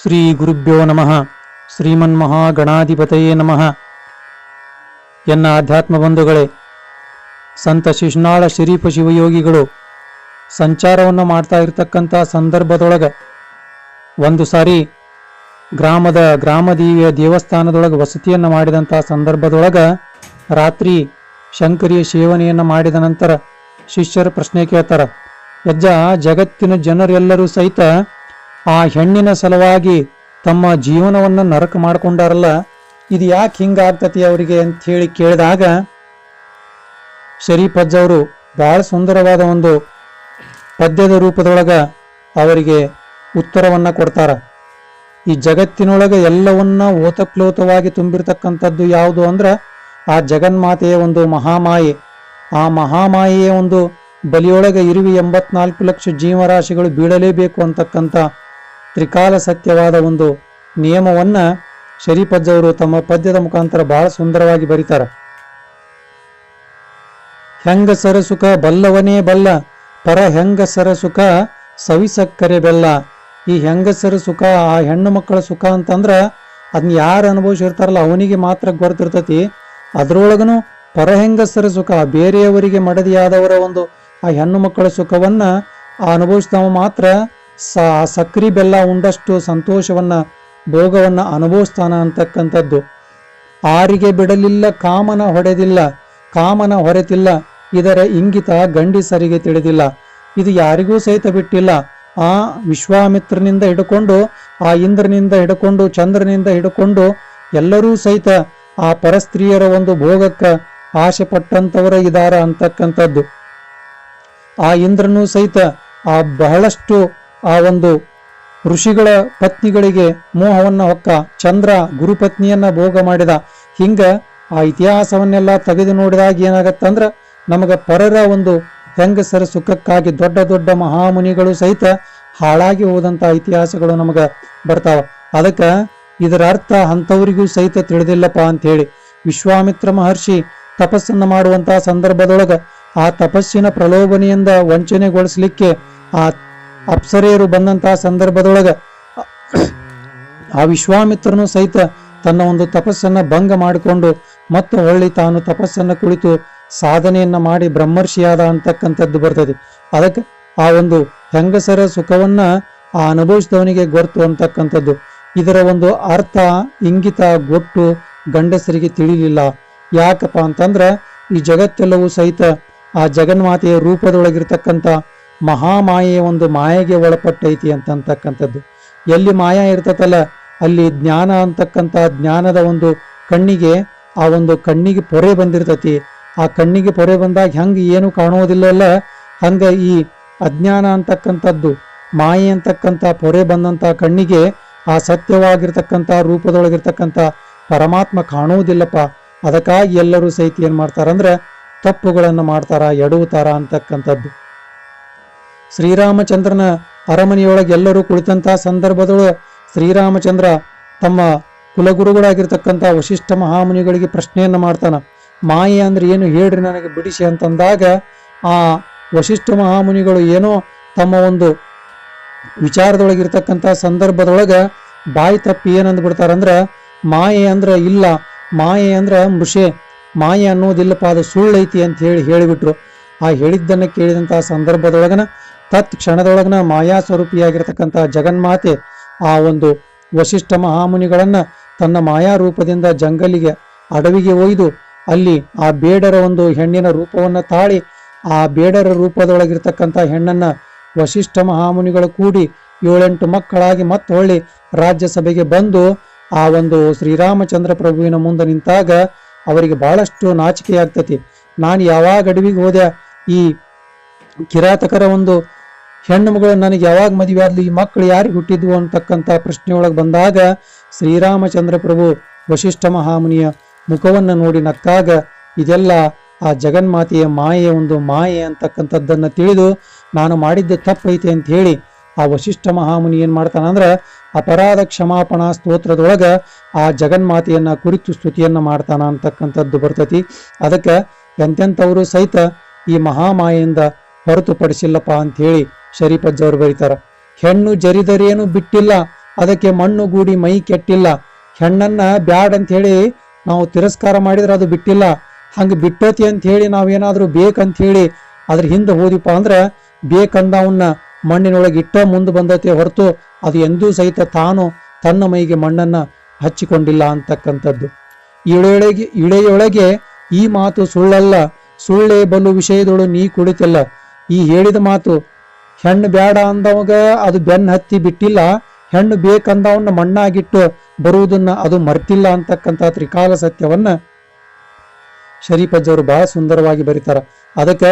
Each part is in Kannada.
ಶ್ರೀ ಗುರುಭ್ಯೋ ನಮಃ. ಶ್ರೀಮನ್ಮಹಾಗಣಾಧಿಪತಯೇ ನಮಃ. ಎನ್ನ ಆಧ್ಯಾತ್ಮ ಬಂಧುಗಳೇ, ಸಂತ ಶಿಶುನಾಳ ಶರೀಫ ಶಿವಯೋಗಿಗಳು, ಸಂಚಾರವನ್ನು ಮಾಡ್ತಾ ಇರತಕ್ಕಂಥ ಸಂದರ್ಭದೊಳಗೆ ಒಂದು ಸಾರಿ ಗ್ರಾಮದ ಗ್ರಾಮದೇವಿಯ ದೇವಸ್ಥಾನದೊಳಗೆ ವಸತಿಯನ್ನು ಮಾಡಿದಂಥ ಸಂದರ್ಭದೊಳಗೆ ರಾತ್ರಿ ಶಂಕರಿಯ ಸೇವನೆಯನ್ನು ಮಾಡಿದ ನಂತರ ಶಿಷ್ಯರು ಪ್ರಶ್ನೆ ಕೇಳ್ತಾರೆ, ಯಜ್ಜ ಜಗತ್ತಿನ ಜನರೆಲ್ಲರೂ ಸಹಿತ ಆ ಹೆಣ್ಣಿನ ಸಲುವಾಗಿ ತಮ್ಮ ಜೀವನವನ್ನು ನರಕ ಮಾಡಿಕೊಂಡಾರಲ್ಲ? ಇದು ಯಾಕೆ ಹಿಂಗಾಗ್ತತಿ ಅವರಿಗೆ ಅಂತ ಹೇಳಿ ಕೇಳಿದಾಗ ಶರೀಫಜ್ ಅವರು ಬಹಳ ಸುಂದರವಾದ ಒಂದು ಪದ್ಯದ ರೂಪದೊಳಗೆ ಅವರಿಗೆ ಉತ್ತರವನ್ನು ಕೊಡ್ತಾರೆ. ಈ ಜಗತ್ತಿನೊಳಗೆ ಎಲ್ಲವನ್ನ ಓತಪ್ಲೋತವಾಗಿ ತುಂಬಿರ್ತಕ್ಕಂಥದ್ದು ಯಾವುದು ಅಂದ್ರೆ, ಆ ಜಗನ್ಮಾತೆಯ ಒಂದು ಮಹಾಮಾಯೆ. ಆ ಮಹಾಮಾಯೆಯ ಒಂದು ಬಲಿಯೊಳಗೆ ಇರುವಿ ಎಂಬತ್ನಾಲ್ಕು ಲಕ್ಷ ಜೀವರಾಶಿಗಳು ಬೀಳಲೇಬೇಕು ಅಂತಕ್ಕಂಥ ತ್ರಿಕಾಲ ಸತ್ಯವಾದ ಒಂದು ನಿಯಮವನ್ನ ಶರೀಫಜ್ಜವರು ತಮ್ಮ ಪದ್ಯದ ಮುಖಾಂತರ ಬಹಳ ಸುಂದರವಾಗಿ ಬರೀತಾರೆ. ಹೆಂಗ ಸರಸುಖ ಬಲ್ಲವನೇ ಬಲ್ಲ, ಪರ ಹೆಂಗಸರ ಸುಖ ಸವಿಸಕ್ಕರೆ ಬೆಲ್ಲ. ಈ ಹೆಂಗಸರ ಸುಖ, ಆ ಹೆಣ್ಣು ಮಕ್ಕಳ ಸುಖ ಅಂತಂದ್ರ ಅದನ್ನ ಯಾರು ಅನುಭವಿಸಿರ್ತಾರಲ್ಲ ಅವನಿಗೆ ಮಾತ್ರ ಗೊತ್ತಿರ್ತತಿ ಪರ ಹೆಂಗಸರ ಸುಖ, ಬೇರೆಯವರಿಗೆ ಮಡದಿಯಾದವರ ಒಂದು ಆ ಹೆಣ್ಣು ಮಕ್ಕಳ ಸುಖವನ್ನ ಆ ಅನುಭವಿಸಿದವ ಮಾತ್ರ ಸ ಸಕ್ರಿ ಬೆಲ್ಲ ಉಂಡಷ್ಟು ಸಂತೋಷವನ್ನ, ಭೋಗವನ್ನ ಅನುಭವಿಸ್ತಾನ ಅಂತಕ್ಕಂಥದ್ದು. ಆರಿಗೆ ಬಿಡಲಿಲ್ಲ, ಕಾಮನ ಹೊಡೆದಿಲ್ಲ, ಕಾಮನ ಹೊರೆತಿಲ್ಲ, ಇದರ ಇಂಗಿತ ಗಂಡಿಸರಿಗೆ ತಿಳಿದಿಲ್ಲ. ಇದು ಯಾರಿಗೂ ಸಹಿತ ಬಿಟ್ಟಿಲ್ಲ. ಆ ವಿಶ್ವಾಮಿತ್ರನಿಂದ ಹಿಡ್ಕೊಂಡು, ಆ ಇಂದ್ರನಿಂದ ಹಿಡ್ಕೊಂಡು, ಚಂದ್ರನಿಂದ ಹಿಡ್ಕೊಂಡು ಎಲ್ಲರೂ ಸಹಿತ ಆ ಪರಸ್ತ್ರೀಯರ ಒಂದು ಭೋಗಕ್ಕೆ ಆಸೆ ಪಟ್ಟಂತವರ ಇದಾರ ಅಂತಕ್ಕಂಥದ್ದು. ಆ ಇಂದ್ರನೂ ಸಹಿತ ಆ ಬಹಳಷ್ಟು ಆ ಒಂದು ಋಷಿಗಳ ಪತ್ನಿಗಳಿಗೆ ಮೋಹವನ್ನು ಹೊಕ್ಕ ಚಂದ್ರ ಗುರುಪತ್ನಿಯನ್ನ ಭೋಗ ಮಾಡಿದ. ಹಿಂಗ ಆ ಇತಿಹಾಸವನ್ನೆಲ್ಲ ತೆಗೆದು ನೋಡಿದಾಗ ಏನಾಗತ್ತಂದ್ರ ನಮಗೆ ಪರರ ಒಂದು ಹೆಂಗಸರ ಸುಖಕ್ಕಾಗಿ ದೊಡ್ಡ ದೊಡ್ಡ ಮಹಾಮುನಿಗಳು ಸಹಿತ ಹಾಳಾಗಿ ಹೋದಂಥ ಇತಿಹಾಸಗಳು ನಮಗೆ ಬರ್ತಾವ. ಅದಕ್ಕೆ ಇದರ ಅರ್ಥ ಅಂಥವರಿಗೂ ಸಹಿತ ತಿಳಿದಿಲ್ಲಪ್ಪ ಅಂತ ಹೇಳಿ ವಿಶ್ವಾಮಿತ್ರ ಮಹರ್ಷಿ ತಪಸ್ಸನ್ನ ಮಾಡುವಂತಹ ಸಂದರ್ಭದೊಳಗ ಆ ತಪಸ್ಸಿನ ಪ್ರಲೋಭನೆಯಿಂದ ವಂಚನೆಗೊಳಿಸಲಿಕ್ಕೆ ಆ ಅಪ್ಸರೆಯರು ಬಂದಂತಹ ಸಂದರ್ಭದೊಳಗ ಆ ವಿಶ್ವಾಮಿತ್ರನು ಸಹಿತ ತನ್ನ ಒಂದು ತಪಸ್ಸನ್ನ ಭಂಗ ಮಾಡಿಕೊಂಡು ಮತ್ತು ಹೊಳ್ಳಿ ತಾನು ತಪಸ್ಸನ್ನ ಕುಳಿತು ಸಾಧನೆಯನ್ನ ಮಾಡಿ ಬ್ರಹ್ಮರ್ಷಿಯಾದ ಅಂತಕ್ಕಂಥದ್ದು ಬರ್ತದೆ. ಅದಕ್ಕೆ ಆ ಒಂದು ಹೆಂಗಸರ ಸುಖವನ್ನ ಆ ಅನುಭವಿಸಿದವನಿಗೆ ಗೊತ್ತು ಅಂತಕ್ಕಂಥದ್ದು. ಇದರ ಒಂದು ಅರ್ಥ, ಇಂಗಿತ, ಗೊಟ್ಟು ಗಂಡಸರಿಗೆ ತಿಳಿಲಿಲ್ಲ. ಯಾಕಪ್ಪ ಅಂತಂದ್ರೆ ಈ ಜಗತ್ತೆಲ್ಲವೂ ಸಹಿತ ಆ ಜಗನ್ಮಾತೆಯ ರೂಪದೊಳಗಿರ್ತಕ್ಕಂಥ ಮಹಾಮಾಯೆಯ ಒಂದು ಮಾಯೆಗೆ ಒಳಪಟ್ಟೈತಿ ಅಂತಕ್ಕಂಥದ್ದು ಎಲ್ಲಿ ಮಾಯ ಇರ್ತತಲ್ಲ, ಅಲ್ಲಿ ಜ್ಞಾನ ಅಂತಕ್ಕಂಥ ಜ್ಞಾನದ ಒಂದು ಕಣ್ಣಿಗೆ, ಆ ಒಂದು ಕಣ್ಣಿಗೆ ಪೊರೆ ಬಂದಿರ್ತತಿ. ಆ ಕಣ್ಣಿಗೆ ಪೊರೆ ಬಂದಾಗ ಹೆಂಗೆ ಏನು ಕಾಣುವುದಿಲ್ಲಲ್ಲ, ಹಂಗೆ ಈ ಅಜ್ಞಾನ ಅಂತಕ್ಕಂಥದ್ದು, ಮಾಯೆ ಅಂತಕ್ಕಂಥ ಪೊರೆ ಬಂದಂತ ಕಣ್ಣಿಗೆ ಆ ಸತ್ಯವಾಗಿರ್ತಕ್ಕಂಥ ರೂಪದೊಳಗಿರ್ತಕ್ಕಂಥ ಪರಮಾತ್ಮ ಕಾಣುವುದಿಲ್ಲಪ್ಪ. ಅದಕ್ಕಾಗಿ ಎಲ್ಲರೂ ಸಹಿತ ಏನು ಮಾಡ್ತಾರಂದ್ರೆ ತಪ್ಪುಗಳನ್ನು ಮಾಡ್ತಾರ, ಎಡುವುತಾರ ಅಂತಕ್ಕಂಥದ್ದು. ಶ್ರೀರಾಮಚಂದ್ರನ ಅರಮನೆಯೊಳಗೆಲ್ಲರೂ ಕುಳಿತಂತಹ ಸಂದರ್ಭದೊಳಗೆ ಶ್ರೀರಾಮಚಂದ್ರ ತಮ್ಮ ಕುಲಗುರುಗಳಾಗಿರ್ತಕ್ಕಂಥ ವಶಿಷ್ಠ ಮಹಾಮುನಿಗಳಿಗೆ ಪ್ರಶ್ನೆಯನ್ನು ಮಾಡ್ತಾನ. ಮಾಯೆ ಅಂದ್ರೆ ಏನು ಹೇಳ್ರಿ ನನಗೆ ಬಿಡಿಸಿ ಅಂತಂದಾಗ ಆ ವಶಿಷ್ಠ ಮಹಾಮುನಿಗಳು ಏನೋ ತಮ್ಮ ಒಂದು ವಿಚಾರದೊಳಗಿರ್ತಕ್ಕಂಥ ಸಂದರ್ಭದೊಳಗೆ ಬಾಯಿ ತಪ್ಪಿ ಏನಂದ್ ಬಿಡ್ತಾರಂದ್ರ ಮಾಯೆ ಅಂದ್ರ ಇಲ್ಲ, ಮಾಯೆ ಅಂದ್ರೆ ಮೃಷೆ, ಮಾಯೆ ಅನ್ನೋದಿಲ್ಲಪ್ಪ, ಅದು ಸುಳ್ಳೈತಿ ಅಂತ ಹೇಳಿ ಹೇಳಿಬಿಟ್ರು. ಆ ಹೇಳಿದ್ದನ್ನು ಕೇಳಿದಂತಹ ಸಂದರ್ಭದೊಳಗನ ತತ್ ಕ್ಷಣದೊಳಗನ ಮಾಯಾ ಸ್ವರೂಪಿಯಾಗಿರ್ತಕ್ಕಂಥ ಜಗನ್ಮಾತೆ ಆ ಒಂದು ವಶಿಷ್ಠ ಮಹಾಮುನಿಗಳನ್ನ ತನ್ನ ಮಾಯಾ ರೂಪದಿಂದ ಜಂಗಲಿಗೆ ಅಡವಿಗೆ ಒಯ್ದು ಅಲ್ಲಿ ಆ ಬೇಡರ ಒಂದು ಹೆಣ್ಣಿನ ರೂಪವನ್ನು ತಾಳಿ ಆ ಬೇಡರ ರೂಪದೊಳಗಿರ್ತಕ್ಕಂಥ ಹೆಣ್ಣನ್ನ ವಶಿಷ್ಠ ಮಹಾಮುನಿಗಳು ಕೂಡಿ ಏಳೆಂಟು ಮಕ್ಕಳಾಗಿ ಮತ್ತೆ ಹೊಳ್ಳಿ ರಾಜ್ಯಸಭೆಗೆ ಬಂದು ಆ ಒಂದು ಶ್ರೀರಾಮಚಂದ್ರ ಪ್ರಭುವಿನ ಮುಂದೆ ನಿಂತಾಗ ಅವರಿಗೆ ಬಹಳಷ್ಟು ನಾಚಿಕೆಯಾಗ್ತತಿ. ನಾನು ಯಾವಾಗ ಅಡವಿಗೆ ಹೋದೆ ಈ ಕಿರಾತಕರ ಒಂದು ಹೆಣ್ಣು ಮಗಳು ನನಗೆ ಯಾವಾಗ ಮದುವೆ ಆದ್ಲು ಈ ಮಕ್ಕಳು ಯಾರಿಗೆ ಹುಟ್ಟಿದ್ವು ಅಂತಕ್ಕಂಥ ಪ್ರಶ್ನೆಯೊಳಗೆ ಬಂದಾಗ ಶ್ರೀರಾಮಚಂದ್ರ ಪ್ರಭು ವಶಿಷ್ಠ ಮಹಾಮುನಿಯ ಮುಖವನ್ನು ನೋಡಿ ನಕ್ಕಾಗ, ಇದೆಲ್ಲ ಆ ಜಗನ್ಮಾತೆಯ ಮಾಯೆಯ ಒಂದು ಮಾಯೆ ಅಂತಕ್ಕಂಥದ್ದನ್ನು ತಿಳಿದು ನಾನು ಮಾಡಿದ್ದೆ ತಪ್ಪೈತೆ ಅಂತ ಹೇಳಿ ಆ ವಶಿಷ್ಠ ಮಹಾಮುನಿ ಏನ್ ಮಾಡ್ತಾನಂದ್ರ ಅಪರಾಧ ಕ್ಷಮಾಪಣಾ ಸ್ತೋತ್ರದೊಳಗೆ ಆ ಜಗನ್ಮಾತೆಯನ್ನು ಕುರಿತು ಸ್ತುತಿಯನ್ನ ಮಾಡ್ತಾನ ಅಂತಕ್ಕಂಥದ್ದು ಬರ್ತತಿ. ಅದಕ್ಕೆ ಎಂತೆಂಥವರು ಸಹಿತ ಈ ಮಹಾಮಾಯೆಯಿಂದ ಹೊರತುಪಡಿಸಿಲ್ಲಪ್ಪ ಅಂತ ಶರೀಫಜ್ಜವ್ರು ಬರೀತಾರ. ಹೆಣ್ಣು ಜರಿದರೇನು ಬಿಟ್ಟಿಲ್ಲ, ಅದಕ್ಕೆ ಮಣ್ಣು ಗೂಡಿ ಮೈ ಕೆಟ್ಟಿಲ್ಲ. ಹೆಣ್ಣನ್ನ ಬ್ಯಾಡ್ ಅಂತ ಹೇಳಿ ನಾವು ತಿರಸ್ಕಾರ ಮಾಡಿದ್ರೆ ಅದು ಬಿಟ್ಟಿಲ್ಲ. ಹಂಗೆ ಬಿಟ್ಟೋತಿ ಅಂತ ಹೇಳಿ ನಾವೇನಾದ್ರೂ ಬೇಕಂತ ಹೇಳಿ ಅದ್ರ ಹಿಂದೆ ಹೋದಿಪ್ಪ ಅಂದ್ರ ಬೇಕಂದವನ್ನ ಮಣ್ಣಿನೊಳಗೆ ಇಟ್ಟ ಮುಂದೆ ಬಂದತೆ ಹೊರತು ಅದು ಎಂದೂ ಸಹಿತ ತಾನು ತನ್ನ ಮೈಗೆ ಮಣ್ಣನ್ನ ಹಚ್ಚಿಕೊಂಡಿಲ್ಲ ಅಂತಕ್ಕಂಥದ್ದು. ಇಳೆಯೊಳಗೆ ಇಳೆಯೊಳಗೆ ಈ ಮಾತು ಸುಳ್ಳಲ್ಲ. ಸುಳ್ಳೇ ಬಲು ವಿಷಯದೊಳು ನೀ ಕುಳಿತಲ್ಲ. ಈ ಹೇಳಿದ ಮಾತು ಹೆಣ್ಣು ಬೇಡ ಅಂದವಾಗ ಅದು ಬೆನ್ನ ಹತ್ತಿ ಬಿಟ್ಟಿಲ್ಲ, ಹೆಣ್ಣು ಬೇಕಂದವನ್ನ ಮಣ್ಣಾಗಿಟ್ಟು ಬರುವುದನ್ನ ಅದು ಮರ್ತಿಲ್ಲ ಅಂತಕ್ಕಂಥ ತ್ರಿಕಾಲ ಸತ್ಯವನ್ನ ಶರೀಫಜ್ಜವರು ಬಹಳ ಸುಂದರವಾಗಿ ಬರೀತಾರ. ಅದಕ್ಕೆ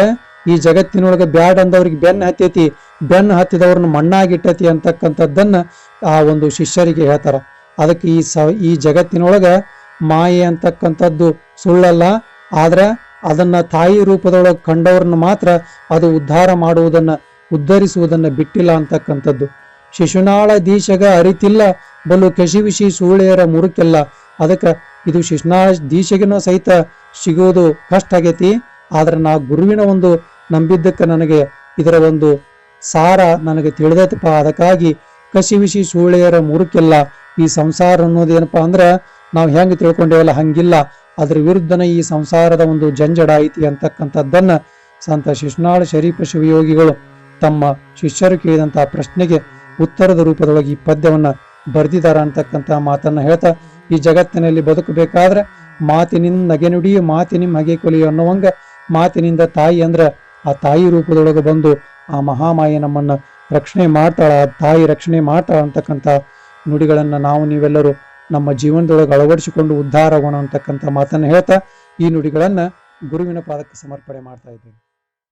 ಈ ಜಗತ್ತಿನೊಳಗೆ ಬ್ಯಾಡ್ ಅಂದವ್ರಿಗೆ ಬೆನ್ನ ಹತ್ತೈತಿ ಬೆನ್ನು ಹತ್ತಿದವ್ರನ್ನ ಮಣ್ಣಾಗಿಟ್ಟತಿ ಅಂತಕ್ಕಂಥದ್ದನ್ನ ಆ ಒಂದು ಶಿಷ್ಯರಿಗೆ ಹೇಳ್ತಾರ. ಅದಕ್ಕೆ ಈ ಸ, ಈ ಜಗತ್ತಿನೊಳಗೆ ಮಾಯೆ ಅಂತಕ್ಕಂಥದ್ದು ಸುಳ್ಳಲ್ಲ, ಆದ್ರೆ ಅದನ್ನ ತಾಯಿ ರೂಪದೊಳಗೆ ಕಂಡವ್ರನ್ನ ಮಾತ್ರ ಅದು ಉದ್ಧಾರ ಮಾಡುವುದನ್ನ ಉದ್ಧರಿಸುವುದನ್ನ ಬಿಟ್ಟಿಲ್ಲ ಅಂತಕ್ಕಂಥದ್ದು. ಶಿಶುನಾಳ ದೀಶಗ ಅರಿತಿಲ್ಲ, ಬಲು ಕಸಿವಿಸಿ ಸೂಳೆಯರ ಮುರುಕೆಲ್ಲ. ಅದಕ್ಕೆ ಇದು ಶಿಶುನಾಳ ದೀಶಗಿನ ಸಹಿತ ಸಿಗುವುದು ಕಷ್ಟ ಆಗೈತಿ. ಆದ್ರೆ ನಾ ಗುರುವಿನ ಒಂದು ನಂಬಿದ್ದಕ್ಕೆ ನನಗೆ ಇದರ ಒಂದು ಸಾರ ನನಗೆ ತಿಳಿದೈತಪ್ಪ. ಅದಕ್ಕಾಗಿ ಕಸಿವಿಸಿ ಸೂಳೆಯರ ಮುರುಕೆಲ್ಲ ಈ ಸಂಸಾರ ಅನ್ನೋದೇನಪ್ಪ ಅಂದ್ರೆ ನಾವು ಹೆಂಗೆ ತಿಳ್ಕೊಂಡೇವಲ್ಲ ಹಂಗಿಲ್ಲ. ಅದ್ರ ವಿರುದ್ಧನ ಈ ಸಂಸಾರದ ಒಂದು ಜಂಜಡ ಐತಿ ಅಂತಕ್ಕಂಥದ್ದನ್ನ ಸಂತ ಶಿಶುನಾಳ ಶರೀಫ ಶಿವಯೋಗಿಗಳು ತಮ್ಮ ಶಿಷ್ಯರು ಕೇಳಿದಂತಹ ಪ್ರಶ್ನೆಗೆ ಉತ್ತರದ ರೂಪದೊಳಗೆ ಈ ಪದ್ಯವನ್ನ ಬರೆದಿದ್ದಾರೆ ಅಂತಕ್ಕಂತಹ ಮಾತನ್ನು ಹೇಳ್ತಾ ಈ ಜಗತ್ತಿನಲ್ಲಿ ಬದುಕಬೇಕಾದ್ರೆ ಮಾತಿನಿಂದ ನಗೆ ನುಡಿ ಮಾತಿನಿಮ್ ಹಗೆ ಕೊಲಿ ಅನ್ನುವಂಗ, ಮಾತಿನಿಂದ ತಾಯಿ ಅಂದ್ರ ಆ ತಾಯಿ ರೂಪದೊಳಗೆ ಬಂದು ಆ ಮಹಾಮಾಯಿ ನಮ್ಮನ್ನ ರಕ್ಷಣೆ ಮಾಡ್ತಾಳ, ಆ ತಾಯಿ ರಕ್ಷಣೆ ಮಾಡ್ತಾಳ ಅಂತಕ್ಕಂಥ ನುಡಿಗಳನ್ನ ನಾವು ನೀವೆಲ್ಲರೂ ನಮ್ಮ ಜೀವನದೊಳಗೆ ಅಳವಡಿಸಿಕೊಂಡು ಉದ್ಧಾರ ಆಗೋಣ ಅಂತಕ್ಕಂಥ ಮಾತನ್ನ ಹೇಳ್ತಾ ಈ ನುಡಿಗಳನ್ನ ಗುರುವಿನ ಪಾದಕ್ಕೆ ಸಮರ್ಪಣೆ ಮಾಡ್ತಾ ಇದ್ದೇವೆ.